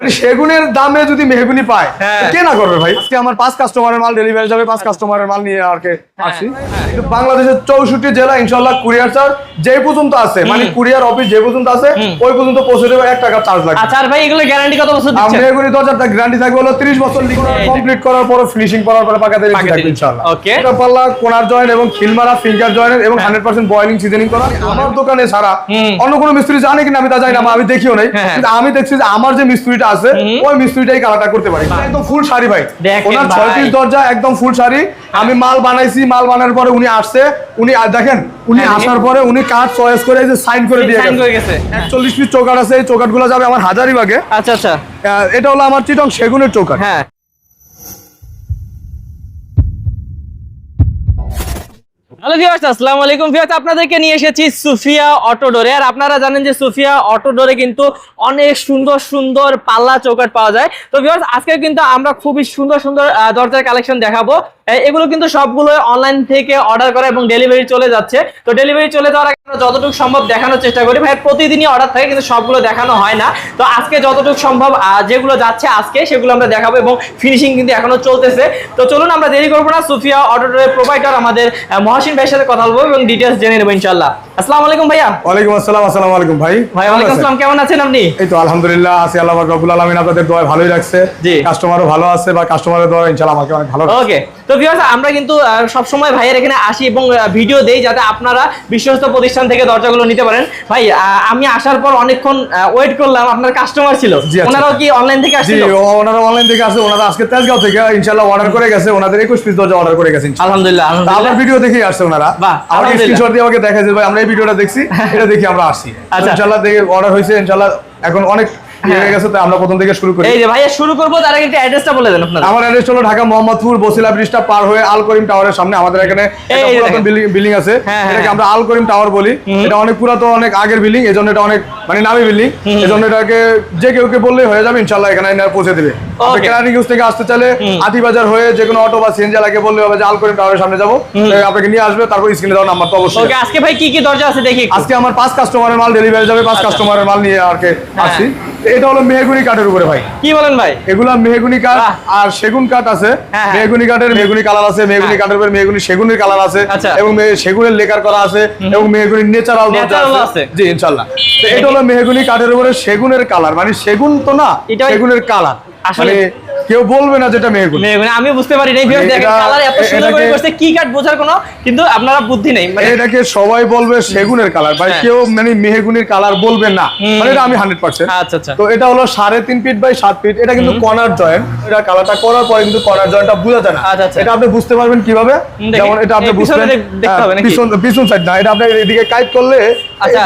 মানে সেগুনের দামে যদি মেহগুনি পায় হ্যাঁ। কে না করবে ভাই? আজকে আমার পাঁচ কাস্টমারের মাল ডেলিভারি যাবে পাঁচ কাস্টমারের মাল নিয়ে আর কে আসি। কিন্তু বাংলাদেশের চৌষট্টি জেলা ইনশাল্লাহ কুরিয়ার চার্জ যে পর্যন্ত আছে মানে কুরিয়ার অফিস যে পর্যন্ত আছে ওই পর্যন্ত পৌঁছে দেবে এক টাকা চার্জ লাগবে। আচ্ছা ভাই এগুলো গ্যারান্টি কত বছর দিচ্ছেন? এগুলি দরজার গ্যারান্টি থাকবে হলো 30 বছর কমপ্লিট করার পরে ফিনিশিং করার পরে পাকা দেবে পাকা থাকবে ইনশাআল্লাহ। Okay. এটা পাল্লা কোনার জয়েন্ট এবং খিলমারা ফিঙ্গার জয়েন্ট এবং 100% বয়লিং সিজনিং করা। আমার দোকানে ছাড়া হুম। অন্য কোনো মিস্ত্রি জানে কিনা আমি তা জানি না আমি দেখিও নাই। হ্যাঁ, হ্যাঁ। কিন্তু আমি দেখছি যে আমার যে মিস্ত্রিটা আছে ওই মিস্ত্রিটাই কালারটা করতে পারি। একদম ফুল শাড়ি ভাই। ওনার ছয় পিস দরজা একদম ফুল শাড়ি। আমি মাল বানাইছি মাল বানানোর পরে উনি আসছে। উনি দেখেন উনি হ্যাঁ, আসার পরে উনি কাজ চয়েস করে যে সাইন করে দিয়ে গেছে। 41 পিস চৌকাট আছে এই চৌকাটগুলো যাবে আমার হাজারিবাগে। আচ্ছা আচ্ছা। এটা হলো আমার চিটং সেগুনের চৌকাট হ্যাঁ। হ্যালো ভিউয়ার্স আসসালামু আলাইকুম। ভিউয়ার্স আপনাদেরকে নিয়ে এসেছি সুফিয়া অটো ডোরে। আর আপনারা জানেন যে সুফিয়া অটো ডোরে কিন্তু অনেক সুন্দর সুন্দর পাল্লা চৌকাট পাওয়া যায়। তো ভিউয়ার্স আজকে কিন্তু আমরা খুবই সুন্দর সুন্দর দরজার কালেকশন দেখাবো। এগুলো কিন্তু সবগুলো অনলাইন থেকে অর্ডার করা এবং ডেলিভারি চলে যাচ্ছে। তো ডেলিভারি চলে যাওয়ার আগে আমরা যতটুকু সম্ভব দেখানোর চেষ্টা করি। ভাই প্রতিদিনই অর্ডার থাকে কিন্তু সবগুলো দেখানো হয় না। তো আজকে যতটুকু সম্ভব যেগুলো যাচ্ছে আজকে সেগুলো আমরা দেখাবো এবং ফিনিশিং কিন্তু এখনও চলতেছে। তো চলুন আমরা দেরি করব না। সুফিয়া অটোডোরের প্রোভাইডার আমাদের মহাসিন ভাইয়ের সাথে কথা বলব এবং ডিটেলস জেনে নেব ইনশাল্লাহ আসসালামু আলাইকুম ভাইয়া। ওয়ালাইকুম আসসালাম আসসালামু আলাইকুম ভাই। ভাই কেমন ওয়ালাইকুম আছেন? আসসালাম। কেমন আছেন আপনি? এই তো আলহামদুলিল্লাহ আছি আল্লাহ রব্বুল আলামিন। আপনাদের দোয়া ভালোই রাখছে জি। কাস্টমারও ভালো আছে বা কাস্টমারের দোয়া ইনশাআল্লাহ আমাকে অনেক ভালো ওকে তো ভিউয়ার্স আমরা কিন্তু সব সময় ভাইয়ের এখানে আসি এবং ভিডিও দেই যাতে আপনারা বিশ্বস্ত প্রতিষ্ঠান থেকে দরজাগুলো নিতে পারেন। ভাই আমি আসার পর অনেকক্ষণ ওয়েট করলাম আপনার কাস্টমার ছিল। আচ্ছা। ওনারাও কি অনলাইন থেকে জি আসছিল ওনারা অনলাইন থেকে আছে ওনারা আজকে তেজগাঁও থেকে ইনশাআল্লাহ অর্ডার করে গেছে ওনাদের 21 পিস দরজা অর্ডার করে গেছে আলহামদুলিল্লাহ আলহামদুলিল্লাহ। ভিডিও দেখেই আসছে ওনারা। বাহ, আমাকে স্ক্রিনশট দিয়ে আমাকে দেখাইছে ভাই আমরা এই ভিডিওটা দেখছি এটা দেখি আমরা আসছি। আচ্ছা। ইনশাআল্লাহ দেখে অর্ডার হয়েছে ইনশাআল্লাহ এখন অনেক আমরা প্রথম থেকে শুরু করি। এই যে ভাইয়া শুরু করব তার আগে একটু অ্যাড্রেসটা বলে দেন আপনারা আমার অ্যাড্রেস হলো ঢাকা মোহাম্মদপুর বসিলা ব্রিজটা পার হয়ে আল করিম টাওয়ারের সামনে। আমাদের এখানে এই একটা পুরাতন বিল্ডিং বিল্ডিং আছে। হ্যাঁ, এটাকে হ্যাঁ। আমরা আল করিম টাওয়ার বলি। এটা অনেক পুরাতন অনেক আগের বিল্ডিং জন্য এটা অনেক মানে নামি বিল্ডিং এজন্য এটাকে যে কেউ কে বললেই হয়ে যাবে ইনশাআল্লাহ এখানে পৌঁছে দেবে। কেরানি নিউজ থেকে আসতে চাইলে আতিবাজার হয়ে যে কোনো অটো বা সিএনজি লাগে বললে হবে যে আল করিম টাওয়ারের সামনে যাব। আপনাকে নিয়ে আসবে তারপর স্ক্রিনে দেওয়ার নাম্বার তো অবশ্যই ওকে আজকে ভাই কি কি দরজা আছে দেখি আজকে আমার পাঁচ কাস্টমারের মাল ডেলিভারি যাবে পাঁচ কাস্টমারের মাল নিয়ে আর কে হ্যাঁ। আসছি। এটা হলো মেহগুনি কাঠের উপরে ভাই। কি বলেন ভাই? এগুলা মেহগুনি কাঠ আর সেগুন কাঠ আছে। হ্যাঁ, হ্যাঁ। মেহগুনি কাঠের মেহগুনি কালার আছে মেহগুনি। কাঠের উপরে মেহগুনি সেগুনের কালার আছে আচ্ছা। এবং সেগুনের লেকার করা আছে এবং মেহগুনি ন্যাচারাল Natural আছে। জি ইনশাআল্লাহ। তো এটা হলো মেহগুনি কাঠের উপরে সেগুনের কালার মানে সেগুন তো না সেগুনের কালার আসলে- মানে কেউ বলবে না যেটা মেহগুনি মানে আমি বুঝতে পারি নাই মানে দেখেন কালার এত সুন্দর করে করছে কি কাট বোঝার কোনো কিন্তু আপনারা বুদ্ধি নেই মানে এটাকে সবাই বলবে সেগুনের কালার ভাই হ্যাঁ। কেউ মানে মেহগুনির কালার বলবে না। মানে এটা আমি হান্ড্রেড পার্সেন্ট আচ্ছা আচ্ছা। তো এটা হলো সাড়ে তিন ফিট বাই সাত ফিট এটা কিন্তু কর্নার জয়েন্ট এটা কালারটা করার পরে কিন্তু কর্নার জয়েন্টটা বোঝা যায় না। আচ্ছা, আচ্ছা। এটা আপনি বুঝতে পারবেন কীভাবে? যেমন এটা আপনি বুঝবেন দেখতে হ্যাঁ, হবে নাকি? পিছন পিছন সাইড না এটা আপনি এদিকে কাইট করলে আচ্ছা,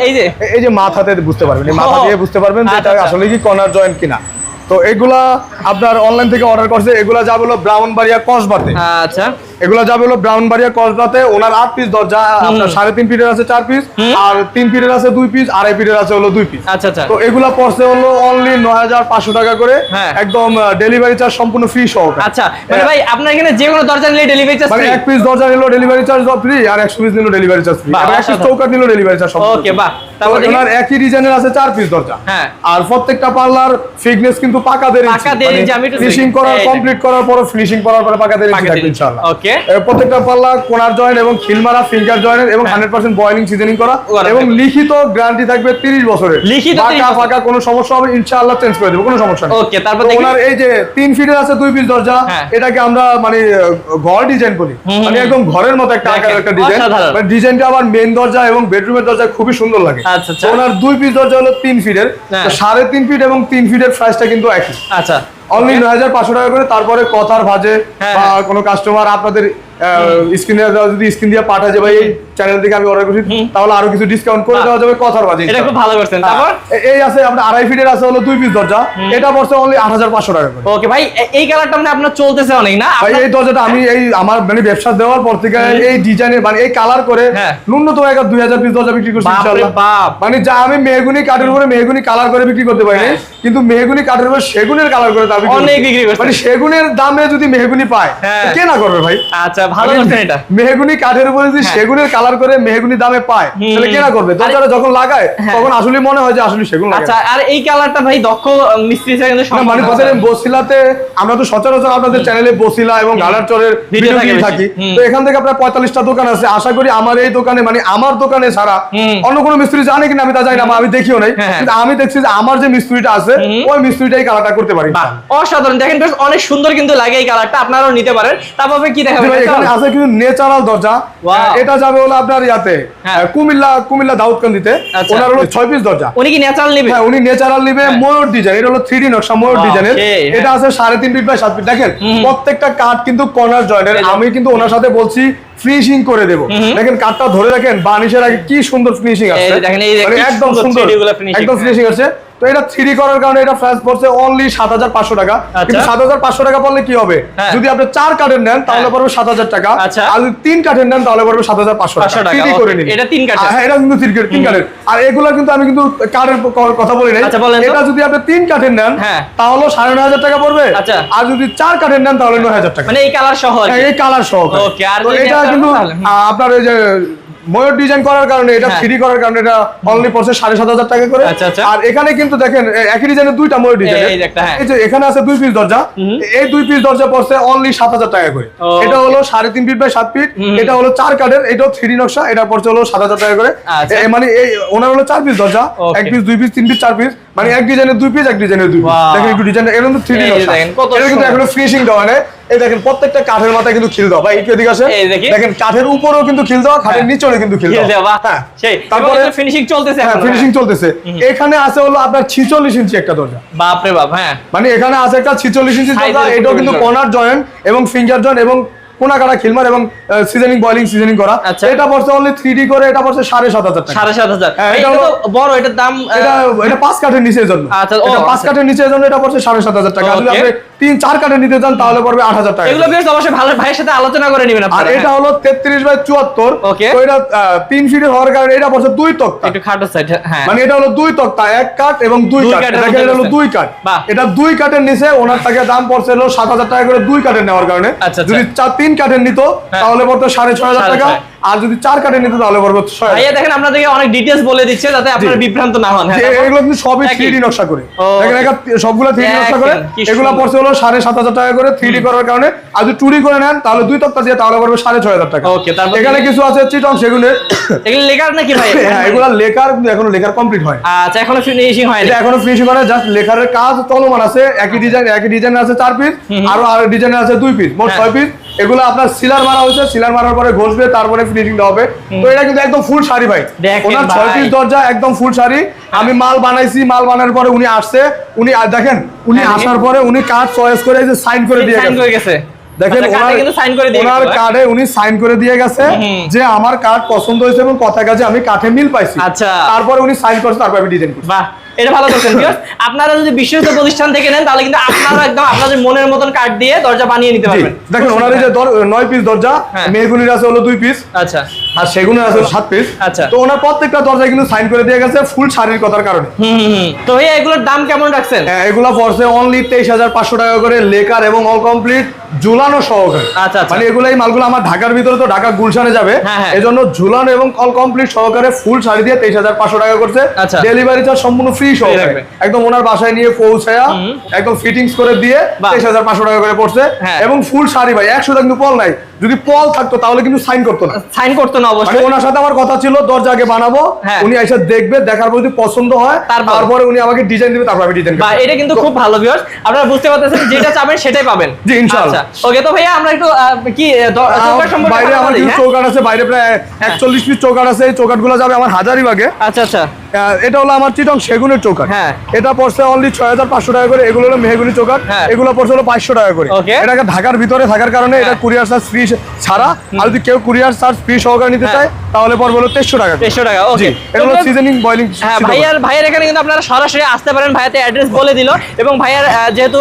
এই- যে? এই যে মাথাতে বুঝতে পারবেন মাথা দিয়ে বুঝতে পারবেন যে এটা। আসলে কি কর্নার জয়েন্ট কিনা। তো এগুলা আপনার অনলাইন থেকে অর্ডার করছে এগুলা যা হলো ব্রাউনবাড়িয়া কসবাতে। আচ্ছা। এগুলো যাবে হলো ব্রাউনবাড়িয়া কসবাতে। ওনার আট পিস দরজা আপনার সাড়ে তিন ফিটের আছে চার পিস আর তিন ফিটের আছে দুই পিস আড়াই ফিটের আছে হলো দুই পিস আচ্ছা আচ্ছা। তো এগুলা পড়ছে হলো অনলি নয় হাজার পাঁচশো টাকা করে। হ্যাঁ। একদম ডেলিভারি চার্জ সম্পূর্ণ ফ্রি সহকারে। আচ্ছা মানে ভাই আপনার এখানে যে কোনো দরজা নিলে ডেলিভারি চার্জ মানে এক পিস দরজা নিলো ডেলিভারি চার্জ ফ্রি আর একশো পিস নিলো ডেলিভারি চার্জ ফ্রি আর এক পিস অসাধারণ। চৌকাট নিলো ডেলিভারি চার্জ ওকে বাহ। তো তারপর দেখি। ওনার একই ডিজাইনের আছে চার পিস দরজা। হ্যাঁ। আর প্রত্যেকটা পার্লার ফিটনেস কিন্তু পাকা পাকা দেড় আমি একটু ফিনিশিং করার এই কমপ্লিট করার পরে ফিনিশিং করার পরে পাকা দেড় থাকবে। ইনশাআল্লাহ। ওকে। প্রত্যেকটা পাল্লা কোনার জয়েন্ট এবং খিলমারা ফিঙ্গার জয়েন্ট এবং হান্ড্রেড পার্সেন্ট বয়লিং সিজনিং করা করা এবং লিখিত গ্যারান্টি থাকবে তিরিশ বছরের। লিখিত 30 পাকা ফাঁকা কোনো সমস্যা হবে ইনশাআল্লাহ চেঞ্জ করে দেবো কোনো সমস্যা নেই। ওকে, তারপর দেখি। ওনার এই যে তিন ফিটের আছে দুই পিস দরজা হ্যাঁ। এটাকে আমরা মানে ঘর ডিজাইন বলি। মানে একদম ঘরের মতো একটা আকার একটা ডিজাইন। মানে ডিজাইনটা আবার মেন দরজা এবং বেডরুমের দরজা খুবই সুন্দর লাগে। আচ্ছা, আচ্ছা। ওনার দুই পিস দরজা হলো তিন ফিটের হ্যাঁ। তো সাড়ে তিন ফিট এবং তিন ফিটের প্রাইসটা কিন্তু একই। আচ্ছা। অনলি নয় হাজার পাঁচশো টাকা করে তারপরে কথার ভাজে হ্যাঁ, বা হ্যাঁ। কোনো কাস্টমার আপনাদের স্ক্রিনে যদি স্ক্রিন দিয়ে পাঠা যে ভাই এই চ্যানেল থেকে আমি অর্ডার করছি তাহলে আরও কিছু ডিসকাউন্ট করে দেওয়া যাবে কথার এটা খুব ভালো করছেন। তারপর? এই আছে আপনার আড়াই ফিটের আছে হলো দুই পিস দরজা। এটা পড়ছে অনলি আট হাজার পাঁচশো টাকা করে। ওকে ভাই এই কালারটা মানে আপনার চলতেছে অনেক না? ভাই এই দরজাটা আমি এই আমার মানে ব্যবসা দেওয়ার পর থেকে এই ডিজাইনের মানে এই কালার করে হ্যাঁ। ন্যূনতম দুই হাজার পিস দরজা বিক্রি করছি ইনশাআল্লাহ মানে যা আমি মেহগুনি কাঠের উপরে মেহগুনি কালার করে বিক্রি করতে পারি হ্যাঁ। কিন্তু মেহগুনি কাঠের উপরে সেগুনের কালার করে তা অনেক বিক্রি। মানে সেগুনের দামে যদি মেহগুনি পায় হ্যাঁ। কে না করবে ভাই? আচ্ছা ভালো করছেন এটা। মেহগুনি কাঠের উপরে যদি হ্যাঁ। সেগুনের কালার করে মেহগুনি দামে পায় তাহলে কেনা করবে? দরজাটা যখন লাগায় হ্যাঁ। তখন আসলে মনে হয় যে আসলে সেগুন আচ্ছা আর এই কালারটা ভাই দক্ষ মিস্ত্রি কিন্তু সম্ভব মানে। কথা বসিলাতে আমরা তো সচরাচর আপনাদের চ্যানেলে বসিলা এবং গালার চরের ভিডিও দিয়ে থাকি। তো এখান থেকে আপনার পঁয়তাল্লিশটা দোকান আছে। আশা করি আমার এই দোকানে মানে আমার দোকানে ছাড়া অন্য কোনো মিস্ত্রি জানে কিনা আমি তা জানি না আমি দেখিও নাই। হ্যাঁ। কিন্তু আমি দেখছি যে আমার যে মিস্ত্রিটা আছে ওই মিস্ত্রিটাই কালারটা করতে পারি। অসাধারণ। দেখেন বেশ অনেক সুন্দর কিন্তু লাগে এই কালারটা আপনারাও নিতে পারেন। তারপরে কি দেখাবেন? এখানে আছে কিন্তু ন্যাচারাল দরজা। এটা যাবে হলো আপনার ইয়াতে হ্যাঁ। কুমিল্লা কুমিল্লা দাউদকান্দিতে। আচ্ছা। ওনার হলো ছয় পিস দরজা। উনি কি ন্যাচারাল নেবে? হ্যাঁ উনি ন্যাচারাল নেবে ময়ূর ডিজাইন এটা হলো থ্রি নকশা ময়ূর ডিজাইনের হ্যাঁ। এটা আছে সাড়ে তিন ফিট বাই সাত ফিট দেখেন প্রত্যেকটা কাঠ কিন্তু কর্নার জয়েন্টের আমি কিন্তু ওনার সাথে বলছি ফিনিশিং করে দেবো দেখেন কাঠটা ধরে রাখেন বানিশের আগে কি সুন্দর ফিনিশিং আছে মানে একদম সুন্দর সুন্দর 3D গুলা finishing, একদম। ফিনিশিং আছে তো এটা থ্রি করার কারণে এটা প্রাইস পড়ছে অনলি সাত হাজার পাঁচশো টাকা কিন্তু আচ্ছা। সাত হাজার পাঁচশো টাকা পড়লে কি হবে হ্যাঁ। যদি আপনি চার কাঠের নেন তাহলে হ্যাঁ। পড়বে সাত হাজার টাকা আচ্ছা। আর যদি তিন কাঠের নেন তাহলে পড়বে সাত হাজার পাঁচশো টাকা, 3D করে নিন এটা তিন কাঠের। হ্যাঁ এটা কিন্তু কাঠের তিন কাঠের আর এগুলা কিন্তু আমি কিন্তু কাঠের কথা বলি নাই আচ্ছা। এটা যদি আপনি তিন কাঠের নেন হ্যাঁ। তাহলে সাড়ে নয় হাজার টাকা পড়বে। আর যদি চার কাঠের নেন তাহলে নয় হাজার টাকা মানে এই কালার সহ এই কালার সহ এটা কিন্তু আপনার এই যে ময়ূর ডিজাইন করার কারণে এটা হ্যাঁ। থ্রি করার কারণে এটা অনলি পড়ছে সাড়ে সাত হাজার টাকা করে। আচ্ছা, আচ্ছা। আর এখানে কিন্তু দেখেন একই ডিজাইনের দুইটা ময়ূর ডিজাইন এই যে একটা, হ্যাঁ। এই যে এখানে আছে দুই পিস দরজা। এই দুই পিস দরজা পড়ছে অনলি সাত হাজার টাকা করে। এটা হলো সাড়ে তিন ফিট বাই সাত ফিট এটা হলো চার কাঠের এটাও থ্রি নকশা এটা পড়ছে হলো সাত হাজার টাকা করে। আচ্ছা। মানে এই ওনার হলো চার পিস দরজা এক পিস দুই পিস তিন পিস চার পিস মানে এক ডিজাইনের দুই পিস এক ডিজাইনের দুই পিস দেখেন একটু ডিজাইন এটা কিন্তু থ্রি নকশা। এটা কিন্তু। এখনও ফিনিশিং দেওয়া নেই। এই দেখেন প্রত্যেকটা কাঠের মাথায় কিন্তু খিল দেওয়া। ভাই একটু এদিকে আসে। দেখেন কাঠের উপরেও কিন্তু খিল দেওয়া খাটের হ্যাঁ। নিচেও কিন্তু খিল দেওয়া, হ্যাঁ। সেই তারপরে ফিনিশিং চলতেছে হ্যাঁ ফিনিশিং হ্যাঁ। চলতেছে। এখানে আছে হলো আপনার ছিচল্লিশ ইঞ্চি একটা দরজা। বাপ রে বাপ হ্যাঁ। মানে এখানে আছে একটা ছিচল্লিশ ইঞ্চি দরজা এটাও কিন্তু। কর্নার জয়েন্ট এবং ফিঙ্গার জয়েন্ট এবং কোনা কাটা খিলমার এবং সিজনিং বয়লিং সিজনিং করা। আচ্ছা। এটা পড়ছে অনলি থ্রি ডি করে এটা পড়ছে সাড়ে সাত হাজার টাকা। সাড়ে সাত হাজার। হ্যাঁ, বড় এটার দাম এটা এটা পাঁচ কাঠের নিচের জন্য। আচ্ছা, পাঁচ আচ্ছা। কাঠের নিচের জন্য এটা পড়ছে সাড়ে সাত হাজার টাকা। আপনি তিন চার কাঠের নিতে চান তাহলে পড়বে আট হাজার টাকা। এগুলো বেশ অবশ্যই ভালো ভাইয়ের সাথে আলোচনা করে নেবেন আর এটা হলো তেত্রিশ বাই চুয়াত্তর. তো এটা তিন ফিটের হওয়ার কারণে এটা পড়ছে দুই তক্তা। একটু খাটো সাইড হ্যাঁ। মানে এটা হলো দুই তক্তা এক কাঠ এবং দুই কাঠ। দেখেন এটা হলো দুই কাঠ। এটা দুই কাঠের নিচে ওনার টাকা দাম পড়ছে হলো সাত হাজার টাকা করে দুই কাঠের নেওয়ার কারণে। আচ্ছা, আচ্ছা। যদি চার তিন কাঠের নিত হ্যাঁ। তাহলে পড়তো সাড়ে ছয় হাজার টাকা। আর যদি চার কাঠের নিত তাহলে পড়বে ছয়। ভাইয়া দেখেন আপনাদেরকে অনেক ডিটেলস বলে দিচ্ছে যাতে আপনারা বিভ্রান্ত না হন। হ্যাঁ? এগুলো কিন্তু সবই থ্রি নকশা করে। দেখেন সবগুলো থ্রি নকশা করে। এগুলো। পড়ছে হলো সাড়ে সাত হাজার টাকা করে থ্রি করার কারণে। আর যদি টুডি করে নেন তাহলে দুই তক্তা দিয়ে তাহলে পড়বে সাড়ে ছয় হাজার টাকা। Okay, তারপর এখানে কিছু আছে চিটন সেগুনের এগুলো লেখার নাকি ভাই হ্যাঁ এগুলো লেখার কিন্তু এখনও লেখার কমপ্লিট হয়। আচ্ছা এখনও ফিনিশিং হয় এটা এখনও ফিনিশিং করে জাস্ট লেখার কাজ চলমান আছে। একই ডিজাইন একই ডিজাইন আছে চার পিস আরও আর ডিজাইন আছে দুই পিস মোট হ্যাঁ। ছয় পিস এগুলো আপনার সিলার মারা হয়েছে সিলার মারার পরে ঘষবে তারপরে ফিনিশিং দেওয়া হবে। তো এটা কিন্তু একদম ফুল শাড়ি ভাই। ওনার ছয় পিস দরজা একদম ফুল শাড়ি। আমি মাল বানাইছি মাল বানানোর পরে উনি আসছে। উনি দেখেন উনি হ্যাঁ, আসার পরে উনি কার্ড চয়েস করে যে সাইন করে দিয়ে সাইন গেছে। করে গেছে। দেখেন আচ্ছা, ওনার কার্ডে করে দিয়ে গেছে, উনি সাইন করে দিয়ে গেছে যে আমার কার্ড পছন্দ হয়েছে এবং কথা কাজে আমি কাঠে মিল পাইছি। আচ্ছা। তারপরে উনি সাইন করছে তারপর আমি ডিজাইন করছি। এটা ভালো করছেন। আপনারা যদি বিশ্বস্ত প্রতিষ্ঠান থেকে নেন তাহলে কিন্তু আপনারা একদম আপনাদের মনের মতন কার্ড দিয়ে দরজা বানিয়ে নিতে পারবেন দেখেন ওনার যে নয় পিস দরজা হ্যাঁ। মেহগুনির আছে হলো দুই পিস আচ্ছা আর সেগুনের আছে সাত পিস আচ্ছা। তো ওনার প্রত্যেকটা দরজা কিন্তু সাইন করে দিয়ে গেছে ফুল শাড়ির কথার কারণে। তো ভাইয়া এগুলোর দাম কেমন রাখছেন এগুলো পড়ছে অনলি তেইশ হাজার পাঁচশো টাকা করে লেকার এবং অল কমপ্লিট ঝুলানো সহকারে আচ্ছা, আচ্ছা। মানে এগুলো এই মালগুলো আমার ঢাকার ভিতরে তো ঢাকা গুলশানে যাবে হ্যাঁ, হ্যাঁ। এজন্য ঝুলানো এবং অল কমপ্লিট সহকারে ফুল শাড়ি দিয়ে তেইশ হাজার পাঁচশো টাকা করছে আচ্ছা। ডেলিভারি চার্জ সম্পূর্ণ ফ্রি একদম ওনার বাসায় নিয়ে পৌঁছায়া একদম ফিটিংস করে দিয়ে তেইশ হাজার পাঁচশো টাকা করে পড়ছে। হ্যাঁ। এবং ফুল শাড়ি ভাই একশোটা কিন্তু পল নাই। যদি পল থাকতো তাহলে কিন্তু সাইন করতো না। সাইন করতো না মানে অবশ্যই ওনার সাথে আমার কথা ছিল দরজা আগে বানাবো হ্যাঁ। উনি এসে দেখবে দেখার পর যদি পছন্দ হয় তারপরে। উনি আমাকে ডিজাইন দিবে তারপর আমি ডিজাইন বা এটা কিন্তু খুব ভালো ভিউয়ার্স আপনারা বুঝতে পারতেছেন যেটা চাবেন সেটাই পাবেন। জি, ইনশাআল্লাহ। আচ্ছা। ওকে তো ভাইয়া আমরা একটু কি সম্পর্কে বাইরে আমার কিছু হ্যাঁ? চৌকাট আছে বাইরে প্রায় একচল্লিশ পিস চৌকাট আছে এই চৌকাটগুলো যাবে আমার হাজারিবাগে আচ্ছা আচ্ছা। এটা হলো আমার চিটং সেগুনের চৌকাট হ্যাঁ। এটা পড়ছে অনলি ছয় হাজার পাঁচশো টাকা করে এগুলো হলো মেহগুনি চৌকাট হ্যাঁ। এগুলো পড়ছে হলো পাঁচশো টাকা করে. এটাকে ঢাকার ভিতরে থাকার কারণে এটা। কুরিয়ার চার্জ ফ্রি ছাড়া আর যদি কেউ কুরিয়ার চার্জ ফ্রি সহকারে নিতে হ্যাঁ। চায় তাহলে পর বলো তেইশশো টাকা। তেইশশো টাকা ওকে এটা হলো সিজনিং বয়লিং হ্যাঁ ভাইয়ার ভাইয়ের এখানে কিন্তু আপনারা সরাসরি আসতে পারেন ভাইয়াতে অ্যাড্রেস বলে দিল। এবং ভাইয়ার যেহেতু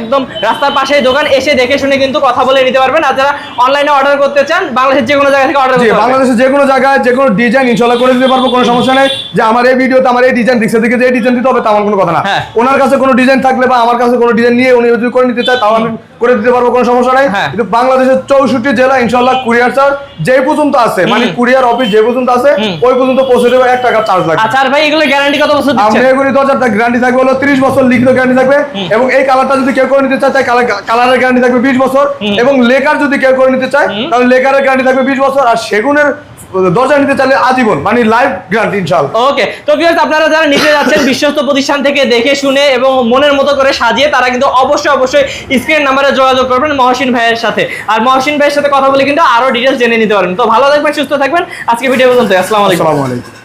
একদম রাস্তার পাশেই দোকান এসে দেখে শুনে কিন্তু কথা বলে নিতে পারবেন। আর যারা অনলাইনে অর্ডার করতে চান বাংলাদেশের যে কোনো জায়গা থেকে অর্ডার করতে বাংলাদেশের যে কোনো জায়গায় যে কোনো ডিজাইন ইনশাল্লাহ করে দিতে পারব কোনো সমস্যা নেই। যে আমার এই ভিডিওতে আমার এই ডিজাইন দেখছে দেখে যে ডিজাইন দিতে হবে তেমন কোনো কথা না। হ্যাঁ। ওনার কাছে কোনো ডিজাইন থাকলে বা আমার কাছে কোনো ডিজাইন নিয়ে উনি যদি করে নিতে চায় তাও আমি করে দিতে পারব কোনো সমস্যা নেই। হ্যাঁ। কিন্তু বাংলাদেশের চৌষট্টি জেলা ইনশাল্লাহ কুরিয়ার চার্জ যে পর্যন্ত আছে মানে কুরিয়ার অফিস যে পর্যন্ত আছে ওই পর্যন্ত পৌঁছে দেবে এক টাকা চার্জ লাগবে। আচ্ছা আর ভাই এগুলো গ্যারান্টি কত বছর দিচ্ছেন আমরা এগুলো এগুলি দশ হাজার গ্যারান্টি থাকবে হলো তিরিশ বছর লিখিত গ্যারান্টি থাকবে এবং এই কালারটা যদি কেউ করে নিতে চায় তাই কালারের গ্যারান্টি থাকবে বিশ বছর এবং লেকার যদি কেউ করে নিতে চায় তাহলে লেকারের গ্যারান্টি থাকবে বিশ বছর আর সেগুনের দরজা নিতে চাইলে আজীবন মানে লাইফ গ্যারান্টি ইনশাআল্লাহ। ওকে তো ভিউয়ার্স আপনারা যারা নিজে যাচ্ছেন বিশ্বস্ত প্রতিষ্ঠান থেকে দেখে শুনে এবং মনের মতো করে সাজিয়ে তারা কিন্তু অবশ্যই অবশ্যই স্ক্রিন নাম্বারে যোগাযোগ করবেন মহসিন ভাইয়ের সাথে। আর মহসিন ভাইয়ের সাথে কথা বলে কিন্তু আরও ডিটেলস জেনে নিতে পারবেন। তো ভালো থাকবেন সুস্থ থাকবেন। আজকে ভিডিও পর্যন্ত আসসালামু আলাইকুম। আসসালামু আলাইকুম।